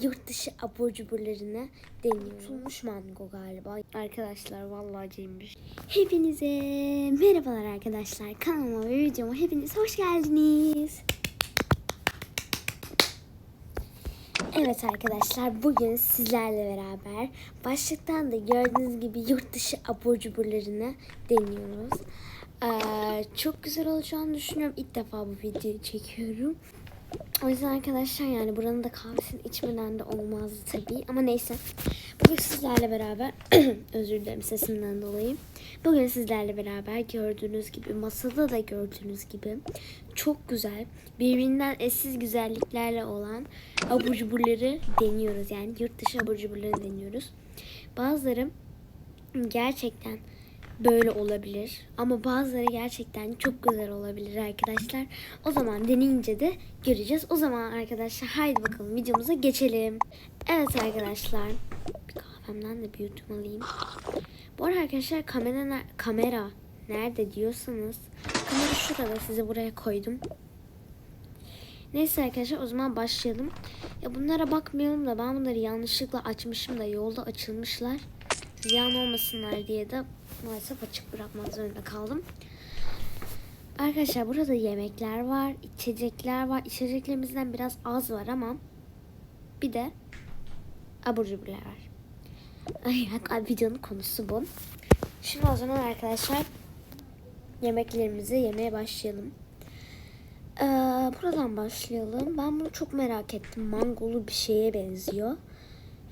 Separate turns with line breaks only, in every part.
Yurt dışı abur cuburlarını deniyorum. Tutulmuş mango galiba. Arkadaşlar vallahi acıymış. Hepinize merhabalar arkadaşlar. Kanalıma ve videoma hepiniz hoş geldiniz. Evet arkadaşlar bugün sizlerle beraber başlıktan da gördüğünüz gibi yurt dışı abur cuburlarını deniyoruz. Ee, çok güzel olacağını düşünüyorum. İlk defa bu videoyu çekiyorum. O yüzden arkadaşlar yani buranın da kahvesini içmeden de olmazdı tabii. Ama neyse. Bugün sizlerle beraber özür dilerim sesimden dolayı. Bugün sizlerle beraber gördüğünüz gibi masada da gördüğünüz gibi çok güzel birbirinden eşsiz güzelliklerle olan abur cuburları deniyoruz. Yani yurt dışı abur cuburları deniyoruz. Bazıları gerçekten böyle olabilir. Ama bazıları gerçekten çok güzel olabilir arkadaşlar. O zaman deneyince de göreceğiz. O zaman arkadaşlar haydi bakalım videomuza geçelim. Evet arkadaşlar. Bir kahvemden de bir yudum alayım. Bu arada arkadaşlar kamera, kamera nerede diyorsanız kamera şurada size buraya koydum. Neyse arkadaşlar o zaman başlayalım. Ya bunlara bakmayalım da ben bunları yanlışlıkla açmışım da yolda açılmışlar. Ziyan olmasınlar diye de maalesef açık bırakmak zorunda kaldım. Arkadaşlar burada yemekler var, içecekler var. İçeceklerimizden biraz az var ama bir de abur cuburlar var. Ay, videonun konusu bu. Şimdi o zaman arkadaşlar yemeklerimizi yemeye başlayalım. Ee, buradan başlayalım. Ben bunu çok merak ettim. Mangolu bir şeye benziyor.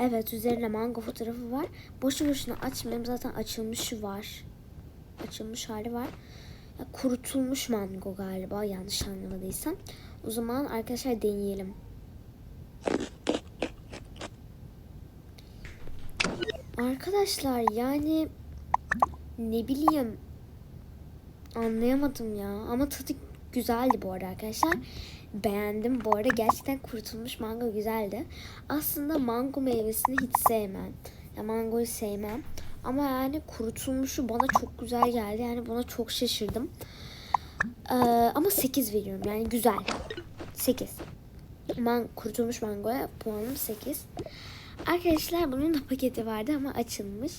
Evet üzerinde mango fotoğrafı var. Boşu boşuna açmayayım. Zaten açılmışı var. Açılmış hali var. Ya, kurutulmuş mango galiba yanlış anlamadıysam. O zaman arkadaşlar deneyelim. Arkadaşlar yani ne bileyim anlayamadım ya ama tadı güzeldi bu arada arkadaşlar. Beğendim. Bu arada gerçekten kurutulmuş mango güzeldi. Aslında mango meyvesini hiç sevmem. Ya mangoyu sevmem. Ama yani kurutulmuşu bana çok güzel geldi. Yani buna çok şaşırdım. Ee, ama 8 veriyorum. Yani güzel. 8. Man kurutulmuş mangoya puanım 8. Arkadaşlar bunun da paketi vardı ama açılmış.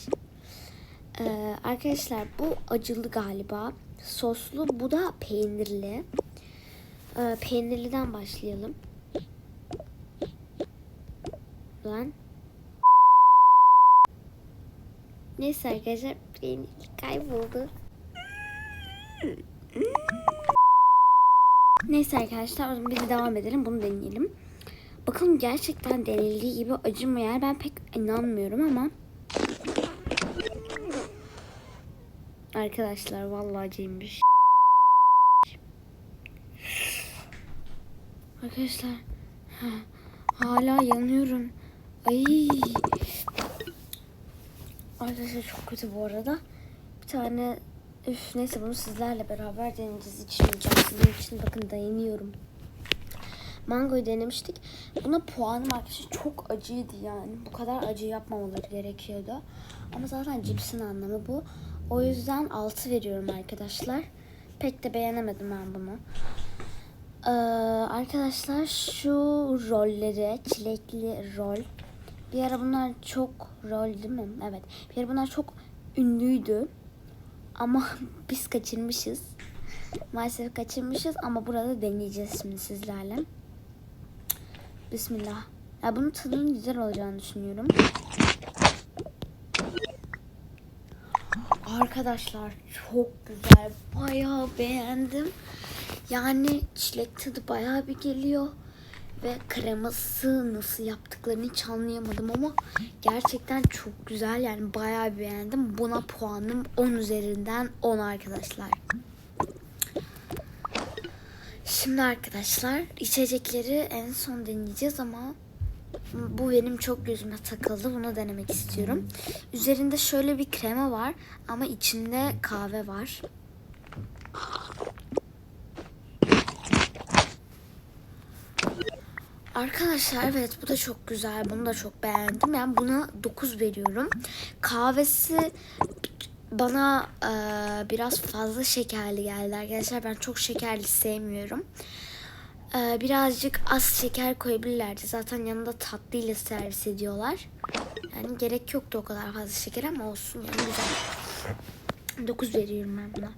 Ee, arkadaşlar bu acılı galiba. Soslu. Bu da peynirli. Ee, peynirliden başlayalım. Lan. Neyse arkadaşlar peynir kayboldu. Neyse arkadaşlar o zaman biz devam edelim. Bunu deneyelim. Bakalım gerçekten denildiği gibi acı mı yer? Ben pek inanmıyorum ama. Arkadaşlar vallahi acıymış. Arkadaşlar ha, hala yanıyorum. Ay. Arkadaşlar çok kötü bu arada. Bir tane üf neyse bunu sizlerle beraber deneyeceğiz. İçmeyeceğim. Sizin için bakın dayanıyorum. Mangoyu denemiştik. Buna puanım arkadaşlar çok acıydı yani. Bu kadar acı yapmamaları gerekiyordu. Ama zaten cipsin anlamı bu. O yüzden 6 veriyorum arkadaşlar. Pek de beğenemedim ben bunu. Ee, arkadaşlar şu rolleri, çilekli rol. Bir ara bunlar çok rol değil mi? Evet. Bir ara bunlar çok ünlüydü. Ama biz kaçırmışız. Maalesef kaçırmışız ama burada deneyeceğiz şimdi sizlerle. Bismillah. Ya bunun tadının güzel olacağını düşünüyorum. Arkadaşlar çok güzel. Bayağı beğendim. Yani çilek tadı bayağı bir geliyor. Ve kreması nasıl yaptıklarını hiç anlayamadım ama gerçekten çok güzel. Yani bayağı beğendim. Buna puanım 10 üzerinden 10 arkadaşlar. Şimdi arkadaşlar içecekleri en son deneyeceğiz ama bu benim çok gözüme takıldı. Bunu denemek istiyorum. Üzerinde şöyle bir krema var ama içinde kahve var. Arkadaşlar evet bu da çok güzel. Bunu da çok beğendim. Yani buna 9 veriyorum. Kahvesi bana e, biraz fazla şekerli geldi arkadaşlar. Ben çok şekerli sevmiyorum. Ee, birazcık az şeker koyabilirlerdi. Zaten yanında tatlıyla servis ediyorlar. Yani gerek yoktu o kadar fazla şeker ama olsun yani güzel. 9 veriyorum ben buna.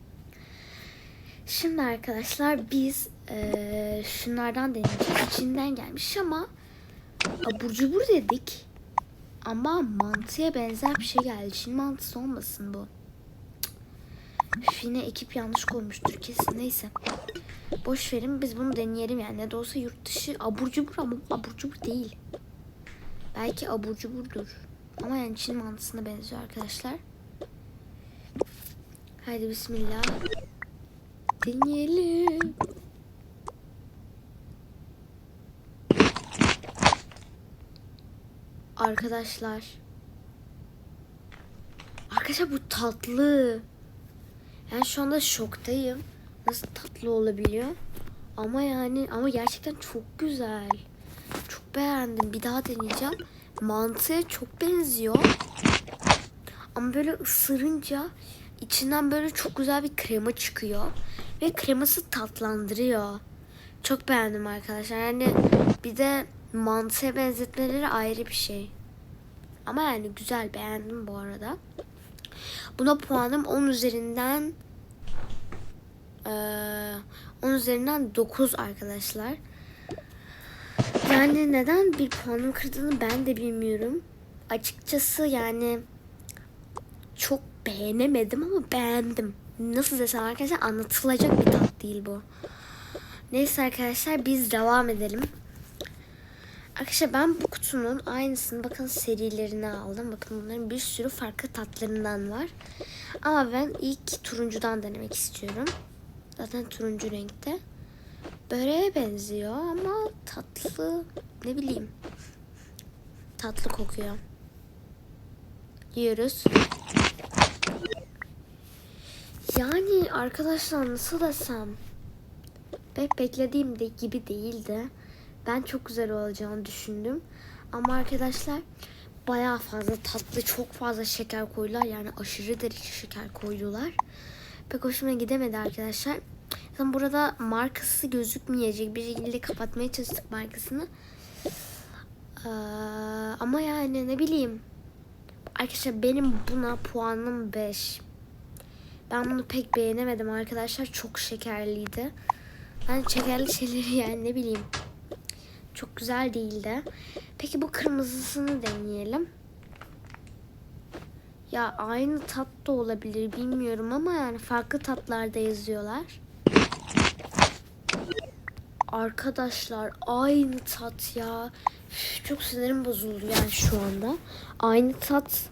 Şimdi arkadaşlar biz eee, şunlardan deneyeceğiz. İçinden gelmiş ama abur cubur dedik. Ama mantıya benzer bir şey geldi. Çin mantısı olmasın bu. Üf, yine ekip yanlış koymuştur kesin. Neyse. Boş verin biz bunu deneyelim yani. Ne de olsa yurt dışı abur cubur ama bu abur cubur değil. Belki abur cuburdur. Ama yani Çin mantısına benziyor arkadaşlar. Haydi bismillah. Deneyelim. Arkadaşlar. Arkadaşlar bu tatlı. Yani şu anda şoktayım. Nasıl tatlı olabiliyor? Ama yani ama gerçekten çok güzel. Çok beğendim. Bir daha deneyeceğim. Mantıya çok benziyor. Ama böyle ısırınca içinden böyle çok güzel bir krema çıkıyor. Ve kreması tatlandırıyor. Çok beğendim arkadaşlar. Yani bir de mantıya benzetmeleri ayrı bir şey. Ama yani güzel beğendim bu arada. Buna puanım 10 üzerinden 10 üzerinden 9 arkadaşlar. Yani neden bir puanım kırdığını ben de bilmiyorum. Açıkçası yani çok beğenemedim ama beğendim. Nasıl desem arkadaşlar anlatılacak bir tat değil bu. Neyse arkadaşlar biz devam edelim. Arkadaşlar ben bu kutunun aynısını bakın serilerini aldım. Bakın bunların bir sürü farklı tatlarından var. Ama ben ilk turuncudan denemek istiyorum. Zaten turuncu renkte. Böreğe benziyor ama tatlı ne bileyim. Tatlı kokuyor. Yiyoruz. Yani arkadaşlar nasıl desem pek beklediğim de gibi değildi. Ben çok güzel olacağını düşündüm. Ama arkadaşlar bayağı fazla tatlı, çok fazla şeker koydular. Yani aşırı derece şeker koydular. Pek hoşuma gidemedi arkadaşlar. Zaten burada markası gözükmeyecek. Bir şekilde kapatmaya çalıştık markasını. Ee, ama yani ne bileyim. Arkadaşlar benim buna puanım 5. Ben bunu pek beğenemedim arkadaşlar. Çok şekerliydi. Ben şekerli şeyleri yani ne bileyim. Çok güzel değildi. Peki bu kırmızısını deneyelim. Ya aynı tat da olabilir bilmiyorum ama yani farklı tatlarda yazıyorlar. Arkadaşlar aynı tat ya. Çok sinirim bozuldu yani şu anda. Aynı tat.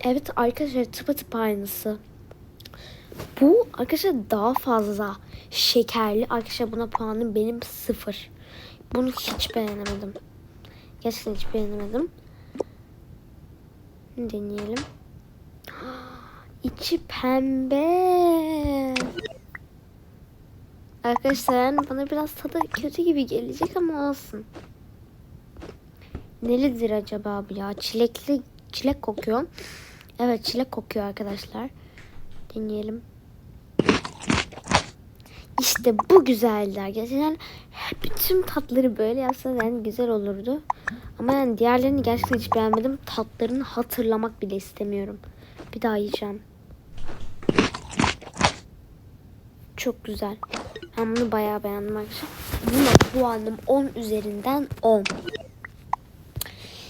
Evet arkadaşlar tıpatıp aynısı. Bu arkadaşlar daha fazla şekerli. Arkadaşlar buna puanım benim sıfır. Bunu hiç beğenemedim. Gerçekten hiç beğenemedim. Deneyelim. İçi pembe. Arkadaşlar bana biraz tadı kötü gibi gelecek ama olsun. Nelidir acaba bu ya? Çilekli çilek kokuyor. Evet çilek kokuyor arkadaşlar. Deneyelim. İşte bu güzeldi arkadaşlar. Yani bütün tatları böyle yapsa yani güzel olurdu. Ama yani diğerlerini gerçekten hiç beğenmedim. Tatlarını hatırlamak bile istemiyorum. Bir daha yiyeceğim. Çok güzel. Ben bunu bayağı beğendim arkadaşlar. Buna puanım 10 üzerinden 10.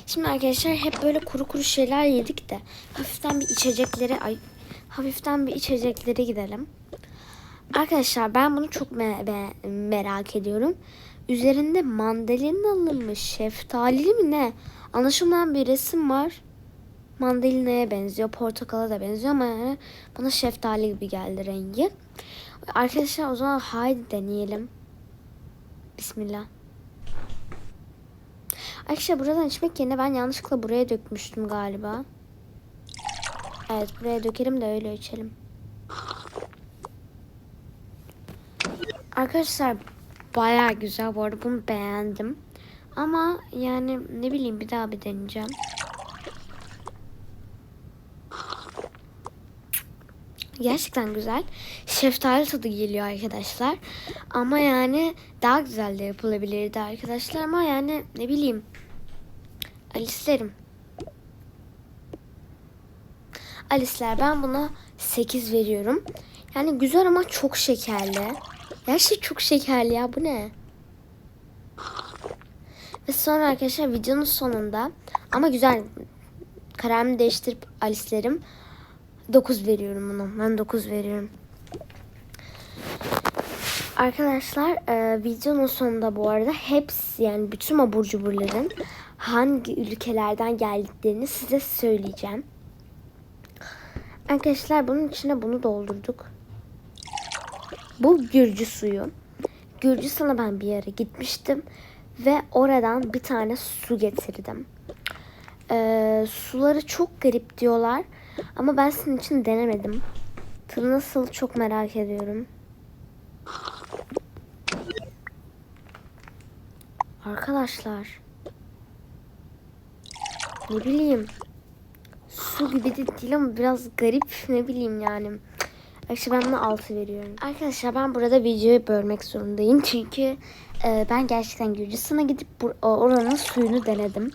Şimdi arkadaşlar hep böyle kuru kuru şeyler yedik de hafiften bir içeceklere ay hafiften bir içeceklere gidelim. Arkadaşlar ben bunu çok me- me- merak ediyorum. Üzerinde mandalinalı mı, şeftalili mi ne? Anlaşılmayan bir resim var. Mandalina'ya benziyor, portakala da benziyor ama yani bana şeftali gibi geldi rengi. Arkadaşlar o zaman haydi deneyelim. Bismillah. Arkadaşlar buradan içmek yerine ben yanlışlıkla buraya dökmüştüm galiba. Evet buraya dökelim de öyle içelim. Arkadaşlar baya güzel bu arada bunu beğendim. Ama yani ne bileyim bir daha bir deneyeceğim. Gerçekten güzel. Şeftali tadı geliyor arkadaşlar. Ama yani daha güzel de yapılabilirdi arkadaşlar. Ama yani ne bileyim. Alice'lerim. Alice'ler ben buna 8 veriyorum. Yani güzel ama çok şekerli. Her şey çok şekerli ya bu ne? Ve sonra arkadaşlar videonun sonunda ama güzel kararımı değiştirip Alice'lerim 9 veriyorum buna. Ben 9 veriyorum. Arkadaşlar e, videonun sonunda bu arada hepsi yani bütün abur cuburların hangi ülkelerden geldiklerini size söyleyeceğim. Arkadaşlar bunun içine bunu doldurduk. Bu Gürcü suyu. Gürcistan'a ben bir yere gitmiştim ve oradan bir tane su getirdim. Ee, suları çok garip diyorlar ama ben sizin için denemedim. Tadı nasıl çok merak ediyorum. Arkadaşlar. Ne bileyim. Su gibi de değil ama biraz garip ne bileyim yani. Arkadaşlar ben buna 6 veriyorum. Arkadaşlar ben burada videoyu bölmek zorundayım. Çünkü e, ben gerçekten Gürcistan'a gidip oranın suyunu denedim.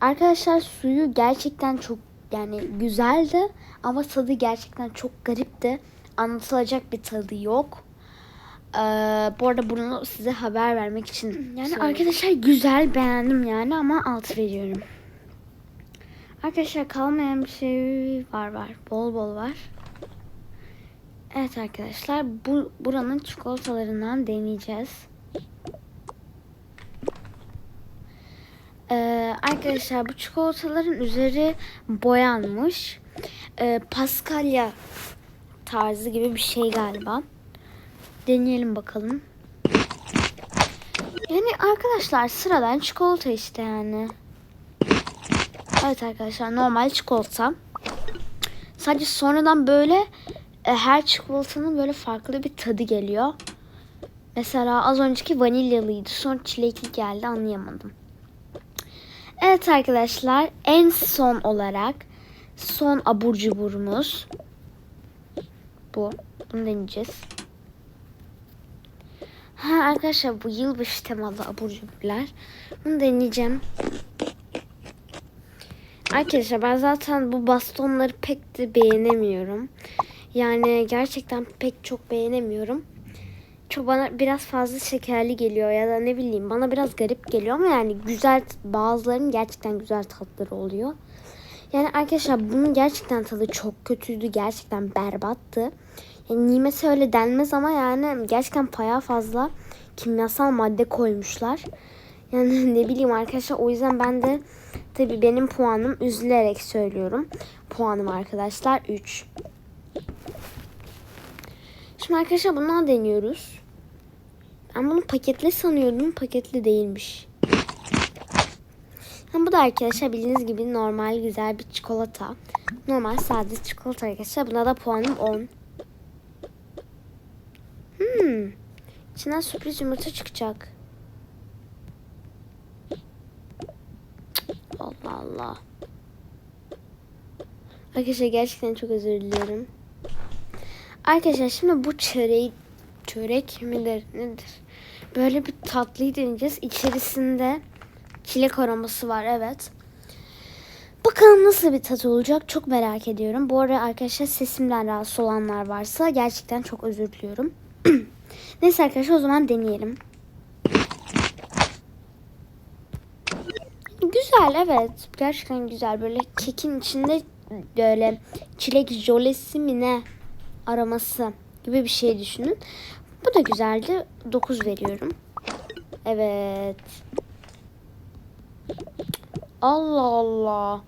Arkadaşlar suyu gerçekten çok yani güzeldi ama tadı gerçekten çok garipti. Anlatılacak bir tadı yok. Ee, bu arada bunu size haber vermek için yani arkadaşlar güzel beğendim yani ama 6 veriyorum. Arkadaşlar kalmayan bir şey var var. Bol bol var. Evet arkadaşlar bu buranın çikolatalarından deneyeceğiz. Ee, arkadaşlar bu çikolataların üzeri boyanmış. Ee, paskalya tarzı gibi bir şey galiba. Deneyelim bakalım. Yani arkadaşlar sıradan çikolata işte yani. Evet arkadaşlar normal çikolata. Sadece sonradan böyle e, her çikolatanın böyle farklı bir tadı geliyor. Mesela az önceki vanilyalıydı. Sonra çilekli geldi anlayamadım. Evet arkadaşlar en son olarak son abur cuburumuz bu. Bunu deneyeceğiz. Ha arkadaşlar bu yılbaşı temalı abur cuburlar. Bunu deneyeceğim. Arkadaşlar ben zaten bu bastonları pek de beğenemiyorum. Yani gerçekten pek çok beğenemiyorum. Çok bana biraz fazla şekerli geliyor ya da ne bileyim bana biraz garip geliyor ama yani güzel bazılarının gerçekten güzel tatları oluyor. Yani arkadaşlar bunun gerçekten tadı çok kötüydü. Gerçekten berbattı. Yani nimesi öyle denmez ama yani gerçekten bayağı fazla kimyasal madde koymuşlar. Yani ne bileyim arkadaşlar o yüzden ben de tabii benim puanım üzülerek söylüyorum. Puanım arkadaşlar 3. Şimdi arkadaşlar bundan deniyoruz. Ben bunu paketli sanıyordum. Paketli değilmiş. Yani bu da arkadaşlar bildiğiniz gibi normal güzel bir çikolata. Normal sade çikolata arkadaşlar. Buna da puanım 10. Hmm. İçinden sürpriz yumurta çıkacak. Allah Allah. Arkadaşlar gerçekten çok özür diliyorum. Arkadaşlar şimdi bu çörek çörek midir nedir? Böyle bir tatlıyı deneyeceğiz. İçerisinde çilek aroması var evet. Bakalım nasıl bir tat olacak çok merak ediyorum. Bu arada arkadaşlar sesimden rahatsız olanlar varsa gerçekten çok özür diliyorum. Neyse arkadaşlar o zaman deneyelim. Güzel evet. Gerçekten güzel. Böyle kekin içinde böyle çilek jolesi mi ne aroması gibi bir şey düşünün. Bu da güzeldi. 9 veriyorum. Evet. Allah Allah.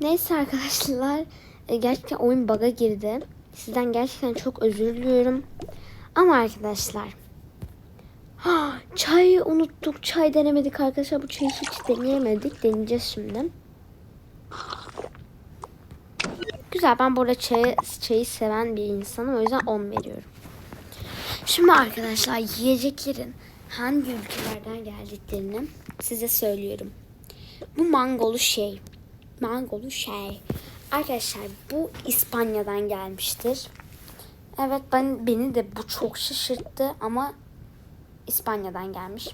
Neyse arkadaşlar. e, Gerçekten oyun bug'a girdi. Sizden gerçekten çok özür diliyorum. Ama arkadaşlar. Ha, çayı unuttuk. Çay denemedik arkadaşlar. Bu çayı hiç deneyemedik. Deneyeceğiz şimdi. Güzel. Ben burada çayı, çayı seven bir insanım. O yüzden 10 veriyorum. Şimdi arkadaşlar yiyeceklerin hangi ülkelerden geldiklerini size söylüyorum. Bu mangolu şey. mangolu şey. Arkadaşlar bu İspanya'dan gelmiştir. Evet ben beni de bu çok şaşırttı ama İspanya'dan gelmiş.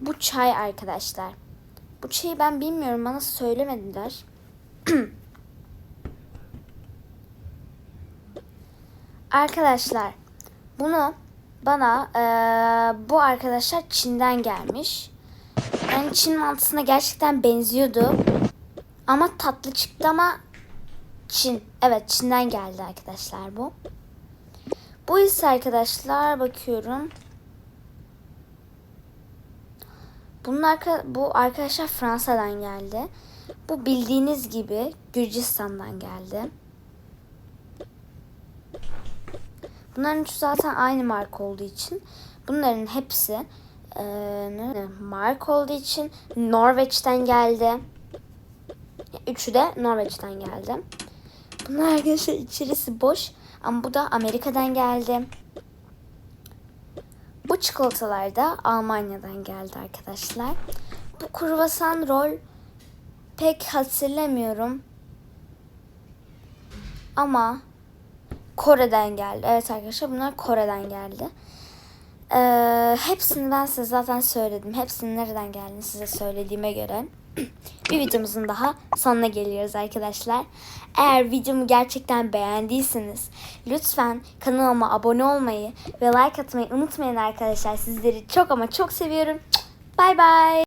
Bu çay arkadaşlar. Bu çayı ben bilmiyorum bana söylemediler. arkadaşlar bunu bana eee, bu arkadaşlar Çin'den gelmiş. Yani Çin mantısına gerçekten benziyordu. Ama tatlı çıktı ama Çin. Evet Çin'den geldi arkadaşlar bu. Bu ise arkadaşlar bakıyorum. Bunlar bu arkadaşlar Fransa'dan geldi. Bu bildiğiniz gibi Gürcistan'dan geldi. Bunların üçü zaten aynı marka olduğu için bunların hepsi e, marka olduğu için Norveç'ten geldi. Üçü de Norveç'ten geldi. Bunlar arkadaşlar içerisi boş ama bu da Amerika'dan geldi. Bu çikolatalar da Almanya'dan geldi arkadaşlar. Bu kruvasan rol pek hatırlamıyorum. Ama Kore'den geldi. Evet arkadaşlar bunlar Kore'den geldi. Ee, hepsini ben size zaten söyledim. Hepsinin nereden geldiğini size söylediğime göre bir videomuzun daha sonuna geliyoruz arkadaşlar. Eğer videomu gerçekten beğendiyseniz lütfen kanalıma abone olmayı ve like atmayı unutmayın arkadaşlar. Sizleri çok ama çok seviyorum. Bay bay.